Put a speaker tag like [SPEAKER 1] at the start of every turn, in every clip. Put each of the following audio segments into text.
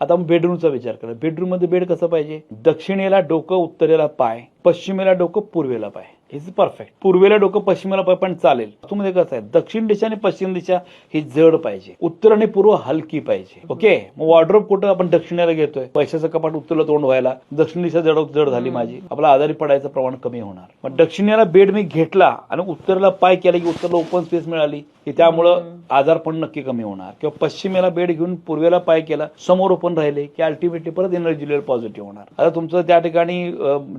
[SPEAKER 1] आता मग बेडरूमचा विचार करा. बेडरूममध्ये बेड कसं पाहिजे? दक्षिणेला डोकं उत्तरेला पाय. पश्चिमेला डोकं पूर्वेला पाय. इज परफेक्ट पूर्वेला डोकं पश्चिमेला पाय पण चालेल. तुम्ही कसं आहे दक्षिण दिशा आणि पश्चिम दिशा ही जड पाहिजे. उत्तर आणि पूर्व हलकी पाहिजे. ओके मग वॉर्ड्रोब कुठं आपण दक्षिणेला घेतोय? पैशाचं कपाट उत्तरला तोंड व्हायला दक्षिण दिशा जड जड झाली माझी. आपला आजारी पडायचं प्रमाण कमी होणार. मग दक्षिणेला बेड मी घेतला आणि उत्तरेला पाय केला की उत्तरला ओपन स्पेस मिळाली की त्यामुळं आजार पण नक्की कमी होणार. किंवा पश्चिमेला बेड घेऊन पूर्वेला पाय केला समोर ओपन राहिले की अल्टिमेटली परत एनर्जी लेवल पॉझिटिव्ह होणार. आता तुमचं त्या ठिकाणी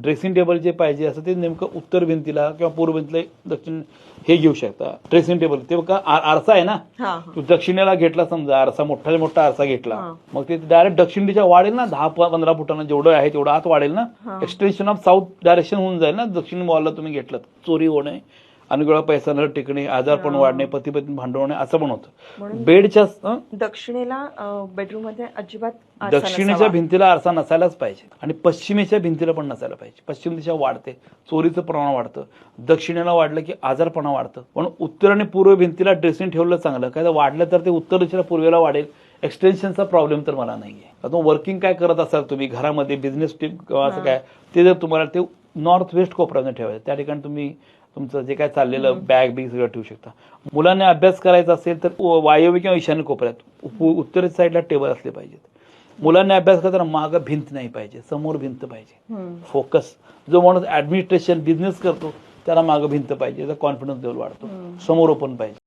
[SPEAKER 1] ड्रेसिंग टेबल जे पाहिजे असं ते नेमकं उत्तर भिंतीला किंवा पूर्व भिंतीला दक्षिण हे घेऊ शकता. ड्रेसिंग टेबल ते बघा आरसा आहे ना? तू दक्षिणेला घेतला समजा आरसा मोठा मोठा आरसा घेतला. मग ते डायरेक्ट दक्षिण दिशा वाढेल ना दहा पंधरा फुटानं जेवढं आहे तेवढं आत वाढेल ना. एक्सटेन्शन ऑफ साऊथ डायरेक्शन होऊन जाईल ना दक्षिण वॉलला तुम्ही घेतलं चोरी होणे अनुगळा पैसा न टिकणे आजारपण. वाढणे पती पत्नी भांडण होणे असं पण होतं. बेडच्या?
[SPEAKER 2] दक्षिणेला बेडरूममध्ये अजिबात
[SPEAKER 1] दक्षिणेच्या. भिंतीला आरसा नसायलाच पाहिजे. आणि पश्चिमेच्या भिंतीला पण नसायला पाहिजे. पश्चिम दिशा वाढते चोरीचं प्रमाण वाढतं. दक्षिणेला वाढलं की आजारपणा वाढतं. पण उत्तर आणि पूर्व भिंतीला ड्रेसिंग ठेवलं चांगलं. काय तर वाढलं तर ते उत्तर दिशेला पूर्वेला वाढेल. एक्सटेन्शनचा प्रॉब्लेम तर मला नाहीये. आता वर्किंग काय करत असाल तुम्ही? घरामध्ये बिझनेस टीम किंवा असं. काय? ते जर तुम्हाला ते नॉर्थ वेस्ट कोपऱ्यामध्ये ठेवायचं. त्या ठिकाणी तुम्ही तुमचं जे काय चाललेलं बॅग बिग सगळं ठेवू शकता. मुलांना अभ्यास करायचा असेल तर वायव्य किंवा ईशान्य कोपऱ्यात उत्तर साईडला टेबल असले पाहिजेत. मुलांना अभ्यास करताना मागं भिंत नाही पाहिजे समोर भिंत पाहिजे. फोकस. जो माणूस ऍडमिनिस्ट्रेशन बिझनेस करतो त्याला मागं भिंत पाहिजे त्याचा कॉन्फिडन्स लेवल वाढतो. समोर ओपन पाहिजे.